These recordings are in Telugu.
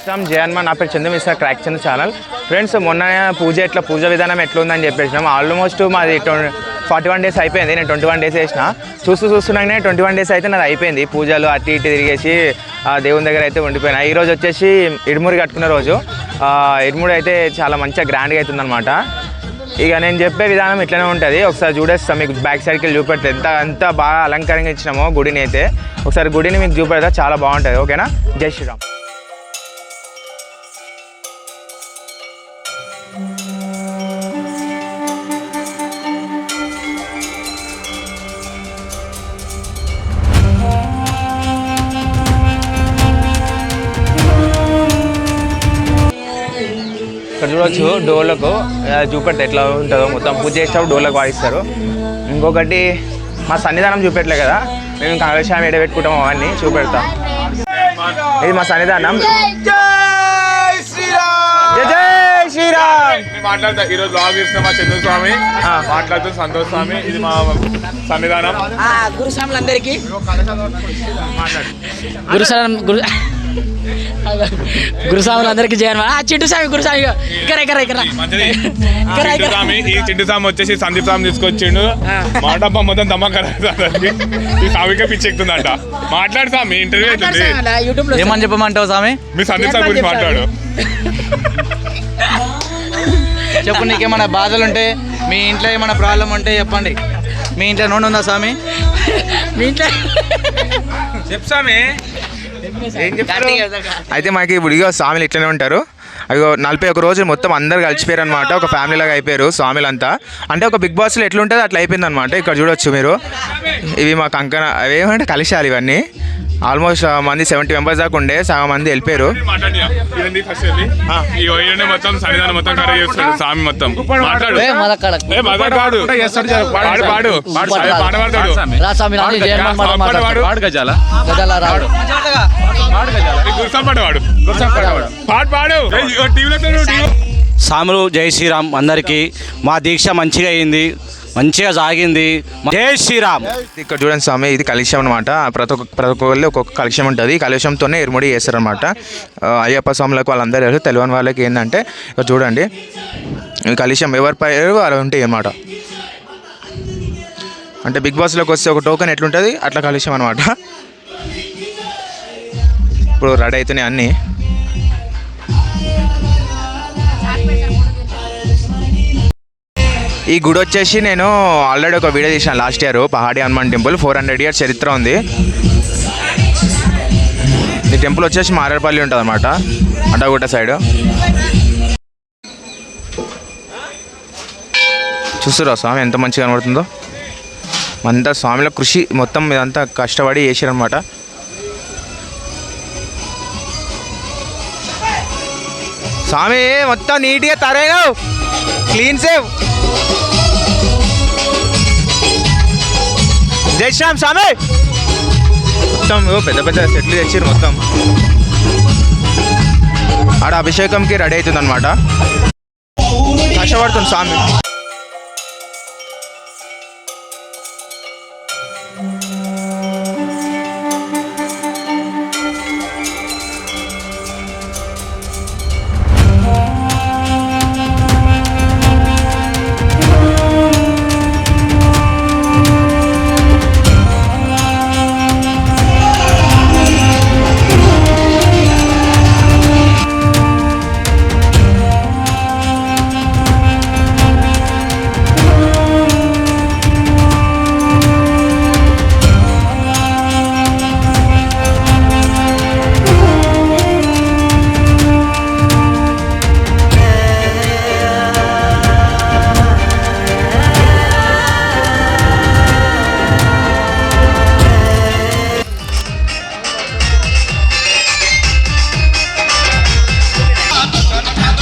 శ్రీరామ్ జయన్ మా నా పేరు Chandra mister crack Chandra channel. Friends మొన్న పూజ ఎట్లా పూజ విధానం ఎట్లా ఉందని చెప్పేసినాం. ఆల్మోస్ట్ మాది ఫార్టీ వన్ డేస్ అయిపోయింది. నేను ట్వంటీ వన్ డేస్ వేసిన చూస్తూ చూస్తున్నాగానే ట్వంటీ వన్ డేస్ అయితే నాది అయిపోయింది. పూజలు అటు ఇటు తిరిగేసి ఆ దేవుని దగ్గర అయితే ఉండిపోయినా. ఈ రోజు వచ్చేసి ఇడుముడి కట్టుకున్న రోజు. ఆ, ఇడుముడి అయితే చాలా మంచిగా గ్రాండ్గా అవుతుంది అనమాట ఇక నేను చెప్పే విధానం ఇట్లనే ఉంటుంది. ఒకసారి చూడేస్తా మీకు బ్యాక్ సైడ్కి వెళ్ళి చూపెడతా. ఎంత అంత బాగా అలంకరంగా ఇచ్చినామో గుడిని అయితే. ఒకసారి గుడిని మీకు చూపెడతా చాలా బాగుంటుంది. ఓకేనా? జై శ్రీరామ్. చూడొచ్చు డోర్లకు చూపెడతా ఎట్లా ఉంటుందో మొత్తం పూజ చేసేటప్పుడు డోర్లకు వాయిస్తారు. ఇంకొకటి మా సన్నిధానం చూపెట్టలే కదా మేము కలశామి ఎడ పెట్టుకుంటాం అవన్నీ చూపెడతా. ఇది మా సన్నిధానం. జై జై శ్రీరామ్! నేను మాట్లాడతా ఈ రోజు బ్లాగ్ చేస్తున్న మా చంద్ర స్వామి ఆ. మాట్లాడుతున్న సంతోష్ స్వామి ఇది మా సన్నిధానం. ఆ గురుస్వాములందరికీ. గురుస్వామి గురు గురుస్వాములందరికీ చేయను ఆ చిట్టు స్వామి గురుస్వామి ఇక్కడ ఇక్కడ ఇక్కడ. స్వామి ఈ చింటు స్వామి వచ్చేసి సందీప్ స్వామి తీసుకొచ్చిండు. మాటప్ప మొత్తం దమ్మకర ఈ స్వామికే పిచ్చెక్కుతుందంట మాట్లాడు స్వామి ఇంటర్వ్యూ అవుతుంది. యూట్యూబ్లో ఏమని చెప్పమంటావు స్వామి? మీ సందీప్ స్వామి గురించి మాట్లాడు. చెప్పు నీకేమైనా బాధలు ఉంటే మీ ఇంట్లో ఏమైనా ప్రాబ్లం ఉంటే చెప్పండి. మీ ఇంట్లో నూనె ఉందా స్వామి? మీ ఇంట్లో చెప్పు స్వామి. అయితే మనకి ఇప్పుడు స్వామిలు ఇట్లనే ఉంటారు. అయ్యో నలభై ఒక రోజు మొత్తం అందరు కలిసిపోయారు అనమాట ఒక ఫ్యామిలీ లాగా అయిపోయారు స్వామిలంతా. అంటే ఒక బిగ్ బాస్లో ఎట్లుంటుంది అట్లా అయిపోయింది అనమాట ఇక్కడ చూడొచ్చు మీరు. ఇవి మా కంకణ అవి ఏమంటే కలిశాలు ఇవన్నీ. ఆల్మోస్ట్ మంది సెవెంటీ మెంబర్స్ దాకా ఉండే సగం మంది వెళ్ళిపోయారు. మొత్తం సన్నిధానం మొత్తం కరెక్ట్ చేస్తాడు స్వామి మొత్తం. మాట్లాడు. పాడు పాడు పాడు పాట పాడతాడు పాడు పాడు గజాల. గురుసాం పాడు సాములు జై శ్రీరామ్ అందరికీ మా దీక్ష మంచిగా అయింది మంచిగా సాగింది. జై శ్రీరామ్. ఇక్కడ చూడండి స్వామి ఇది కలుషం అనమాట ప్రతి ఒక్క ప్రతి ఒక్కళ్ళు ఒక్కొక్క కలుషం ఉంటుంది. ఈ కలుషంతోనే ఇరుముడి చేస్తారనమాట అయ్యప్ప స్వాములకు వాళ్ళందరూ తెలుసు. తెలియని వాళ్ళకి ఏంటంటే ఇక్కడ చూడండి. ఈ కలుషం ఎవరి పేరు అలా ఉంటాయి అన్నమాట. అంటే బిగ్ బాస్లోకి వస్తే ఒక టోకెన్ ఎట్లుంటుంది? అట్లా కలుషం అనమాట ఇప్పుడు రెడీ అవుతున్నాయి అన్నీ. ఈ గుడి వచ్చేసి నేను ఆల్రెడీ ఒక వీడియో తీసాను last year Pahadi Hanuman temple four hundred years చరిత్ర ఉంది. ఈ టెంపుల్ వచ్చేసి మారేడుపల్లి ఉంటుంది అనమాట అడ్డగుట్ట సైడ్. చూస్తురా స్వామి ఎంత మంచిగా కనబడుతుందో. అంతా స్వామిలో కృషి మొత్తం ఇదంతా కష్టపడి చేసారనమాట స్వామి మొత్తం నీట్గా తరైనావు క్లీన్ సేవ్. జై శ్రామ్ స్వామి. మొత్తం పెద్ద పెద్ద సెట్లు తెచ్చారు మొత్తం. ఆడ అభిషేకంకి రెడీ అవుతుంది అనమాట కష్టపడుతుంది స్వామి.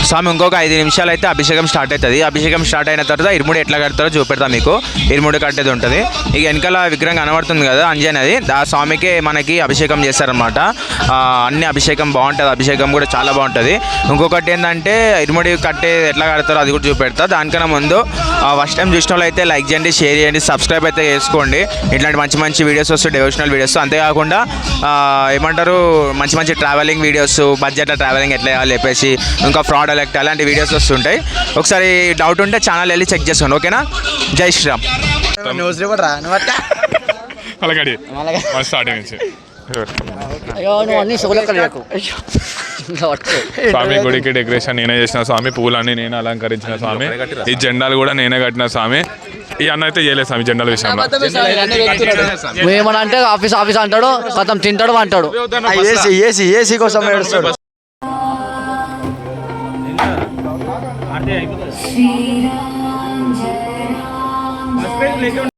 స్వామి ఇంకొక ఐదు నిమిషాలు అయితే అభిషేకం స్టార్ట్ అవుతుంది. అభిషేకం స్టార్ట్ అయిన తర్వాత ఇరుముడి ఎట్లా కడతారో చూపెడతాం మీకు. ఇరుముడి కట్టేది ఉంటుంది. ఇక వెనకాల విగ్రహం కనబడుతుంది కదా అంజనేది ఆ స్వామికే మనకి అభిషేకం చేస్తారనమాట అన్ని అభిషేకం బాగుంటుంది. అభిషేకం కూడా చాలా బాగుంటుంది. ఇంకొకటి ఏంటంటే ఇరుముడి కట్టే ఎట్లా కడతారో అది కూడా చూపెడతా. దానికన్నా ముందు ఫస్ట్ టైం చూసిన వాళ్ళు అయితే లైక్ చేయండి షేర్ చేయండి సబ్స్క్రైబ్ అయితే చేసుకోండి. ఇట్లాంటి మంచి మంచి వీడియోస్ వస్తాయి డివోషనల్ వీడియోస్. అంతేకాకుండా ఏమంటారు మంచి మంచి ట్రావెలింగ్ వీడియోస్ బడ్జెట్ ట్రావెలింగ్ ఎట్లా చేయాలి చెప్పేసి ఇంకా ఫ్రాడ్ ఎలక్ట్ అలాంటి వీడియోస్ వస్తుంటాయి. ఒకసారి డౌట్ ఉంటే ఛానల్ వెళ్ళి చెక్ చేసుకోండి ఓకేనా? జై శ్రీరామ్. న్యూస్ స్టార్టింగ్ నుంచి. స్వామి గుడికి డెకరేషన్ నేనే చేసిన స్వామి పూలన్నీ నేనే అలంకరించిన స్వామి ఈ జెండాలు కూడా నేనే కట్టిన స్వామి. ఈ అన్న అయితే చేయలేదు స్వామి జెండాల విషయంలో. ఏమన్నా అంటే ఆఫీస్ ఆఫీస్ అంటాడు కథం తింటాడు అంటాడు. ఏసీ ఏసీ ఏసీ కోసం ఏడుస్తాడు. श्री राम जय राम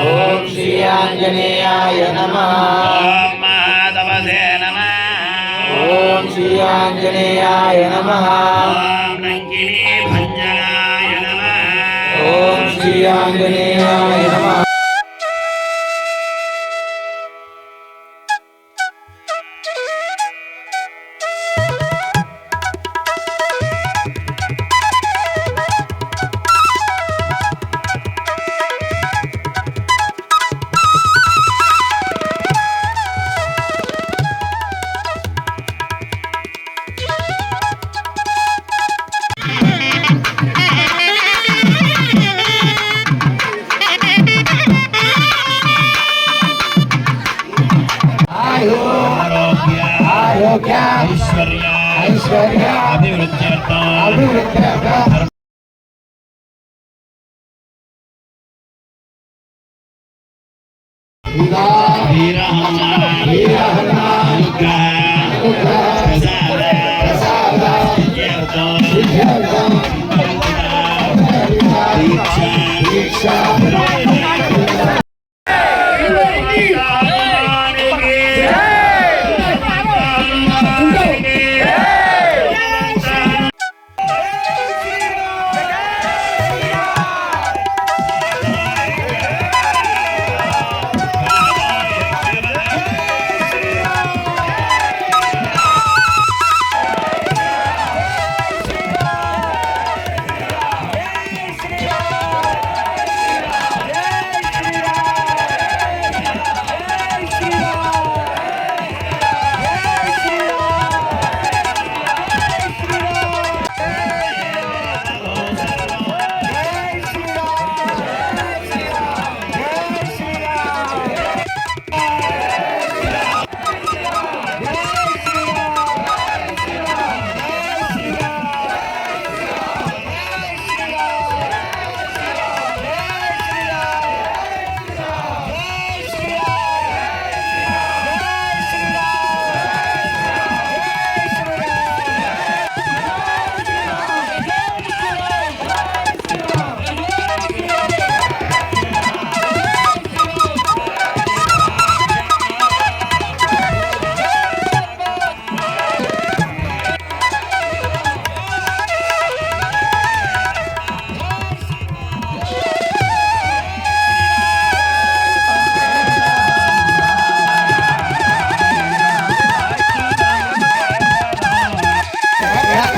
ఓం శ్రీయాంజనేయాయ నమ. ఓం మాధవసే నమ. ఓం శ్రీయాంజనేయాయ నమ. ఓం నంకినీ భంజనాయ నమ. ఓం శ్రీయాంజనేయాయ నమ. ఆరోగ్య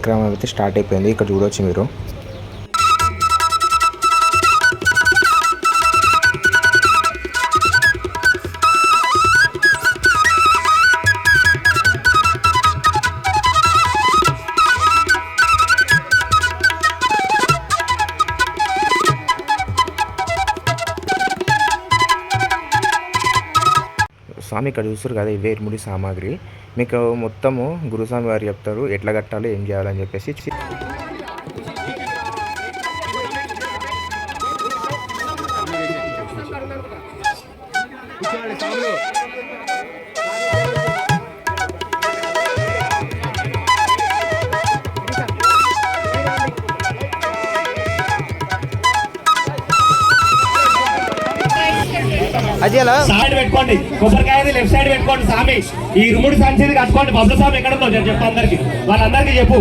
కార్యక్రమం అయితే స్టార్ట్ అయిపోయింది. ఇక్కడ చూడవచ్చు మీరు. స్వామి ఇక్కడ చూస్తారు కదా ఇవే ఇరుముడి సామాగ్రి. మీకు మొత్తము గురుస్వామి వారు చెప్తారు ఎట్లా కట్టాలి ఏం చేయాలని చెప్పేసి సైడ్ పెట్టుకోండి. కొబ్బరికాయది లెఫ్ట్ సైడ్ పెట్టుకోండి స్వామి. ఈ ఇరుముడి సంచిది కట్టుకోండి. బబ్లు స్వామి ఎక్కడ ఉందో చెప్పు అందరికి. వాళ్ళందరికీ చెప్పు.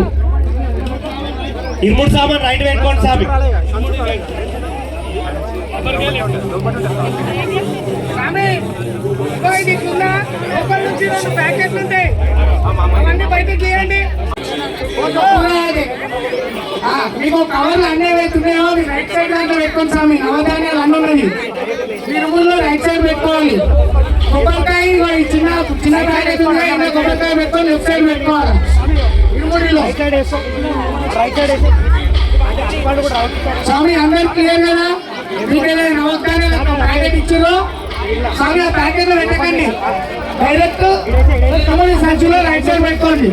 ఇరుముడి సామాన్ రైట్ పెట్టుకోండి స్వామి. ఆ, మీకు కవర్లు అన్నీ వేస్తున్నాయో రైట్ సైడ్ దాంట్లో పెట్టుకోండి స్వామి. నవధాన్యాలు అన్నీ ఉన్నాయి. మీరు ముందు రైట్ సైడ్ పెట్టుకోవాలి. కొబ్బరికాయ చిన్న చిన్న ప్యాకెట్ ఉన్నాయి ఇందులో కొబ్బరికాయ పెట్టుకొని లెఫ్ట్ సైడ్ పెట్టుకోవాలి. ఇరుముడిలో స్వామి అందరు క్లియర్ కదా? మీకు ఏదైనా నవధాన్యాలు ప్యాకెట్ ఇచ్చారు? స్వామి ఆ ప్యాకెట్ పెట్టకండి. డైరెక్ట్ తొమ్మిది సంచులో రైట్ సైడ్ పెట్టుకోండి.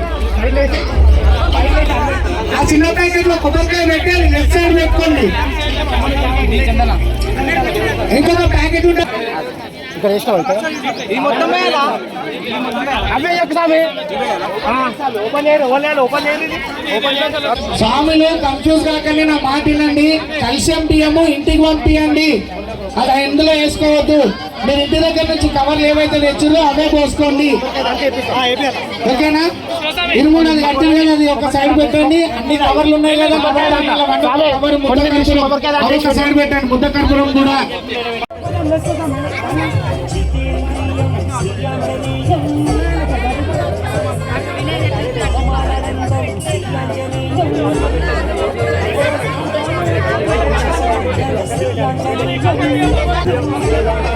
ఆ చిన్న ప్యాకెట్లో కొబ్బరికాయ పెట్టాలి. లెఫ్ట్ సైడ్ పెట్టుకోండి. ఇంకొక ప్యాకెట్ ఉంటే స్వాములు కన్ఫ్యూజ్ కాకండి నా మాట వినండి. కల్షియం బియ్యము ఇంటికి పంపియండి. అది ఇందులో వేసుకోవద్దు. మీరు ఇంటి దగ్గర నుంచి కవర్లు ఏవైతే తెచ్చారో అవే పోసుకోండి. ఓకేనా? ఇరుముడు అది కట్టిన అది ఒక సైడ్ పెట్టండి. అన్ని కవర్లు ఉన్నాయి కదా కవర్ ఒక సైడ్ పెట్టండి ముద్ద కర్పూరం కూడా. Thank you.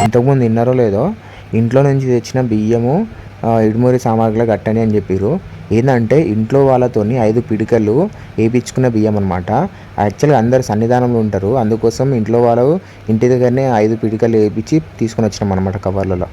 ఇంతకుముందు విన్నారో లేదో ఇంట్లో నుంచి తెచ్చిన బియ్యము ఇడుమూరి సామాగ్రి సామాగ్రిలో కట్టని అని చెప్పారు ఏంటంటే ఇంట్లో వాళ్ళతోని ఐదు పిడికలు వేయించుకున్న బియ్యం అనమాట యాక్చువల్గా అందరు సన్నిధానంలో ఉంటారు. అందుకోసం ఇంట్లో వాళ్ళు ఇంటి దగ్గరనే ఐదు పిడికలు వేయించి తీసుకొని వచ్చినాం అనమాట కవర్లలో.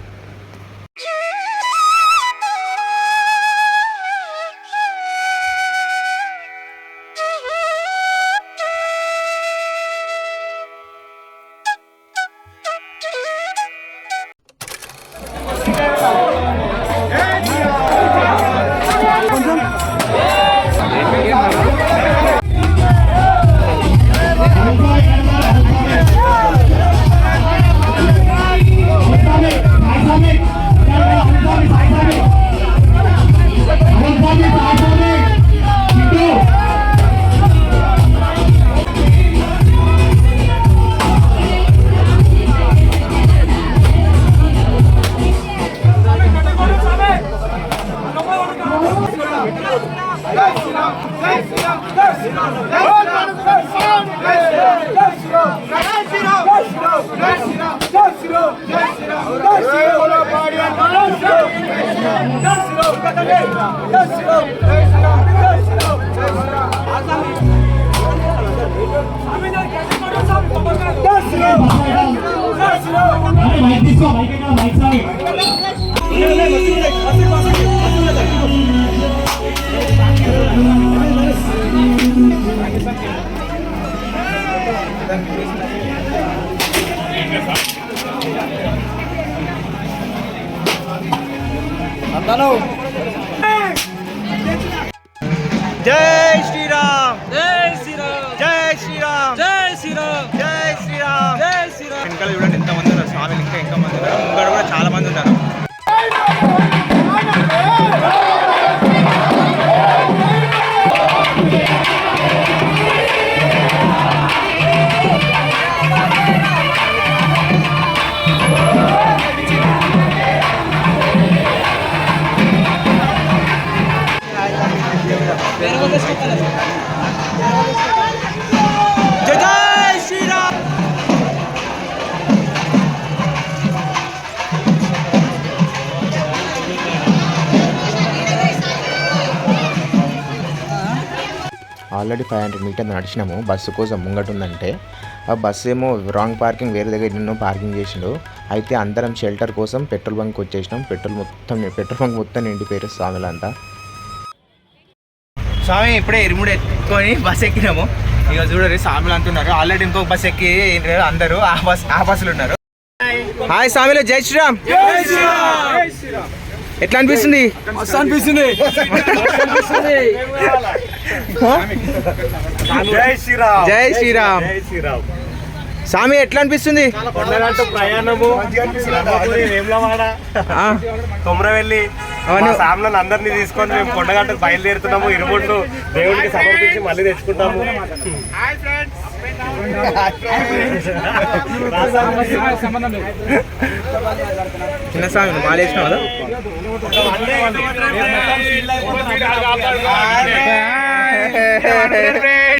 వెనకాల చూడండి ఎంత మంది ఉన్నారు. స్వామిలు ఇంకా ఇంకా మంది ఉన్నారు. ముంగడ కూడా చాలా మంది ఉన్నారు. ఆల్రెడీ ఫైవ్ హండ్రెడ్ మీటర్ నడిచినాము. బస్సు కోసం ముంగట ఉందంటే ఆ బస్సు ఏమో రాంగ్ పార్కింగ్ వేరే దగ్గర ఎన్నో పార్కింగ్ చేసిండు. అయితే అందరం షెల్టర్ కోసం పెట్రోల్ బంక్ వచ్చేసినాం. పెట్రోల్ మొత్తం పెట్రోల్ బంక్ మొత్తం నిండిపోయారు స్వాములంతా. స్వామి ఇప్పుడే ఇరుముడు ఎత్తుకొని బస్ ఎక్కినాము. ఇక చూడరు స్వాములు అంటున్నారు ఆల్రెడీ ఇంకొక బస్ ఎక్కి అందరూ ఆ బస్ ఆ బస్సులు ఉన్నారు. హాయ్ స్వామిలో జై శ్రీరామ్. ఎట్లా అనిపిస్తుంది. జై శ్రీరామ్. జై శ్రీరామ్. జై శ్రీరామ్. స్వామి ఎట్లా అనిపిస్తుంది ప్రయాణము. కొమరవెల్లి. సామ్లను అందరినీ తీసుకొని మేము కొండగట్టుకు బయలుదేరుతున్నాము. ఇరుముళ్ళు దేవుడికి సమర్పించి మళ్ళీ తెచ్చుకుంటాము. చిన్న స్వామి నువ్వు మాలేసినావు? కదా ఫ్రెండ్స్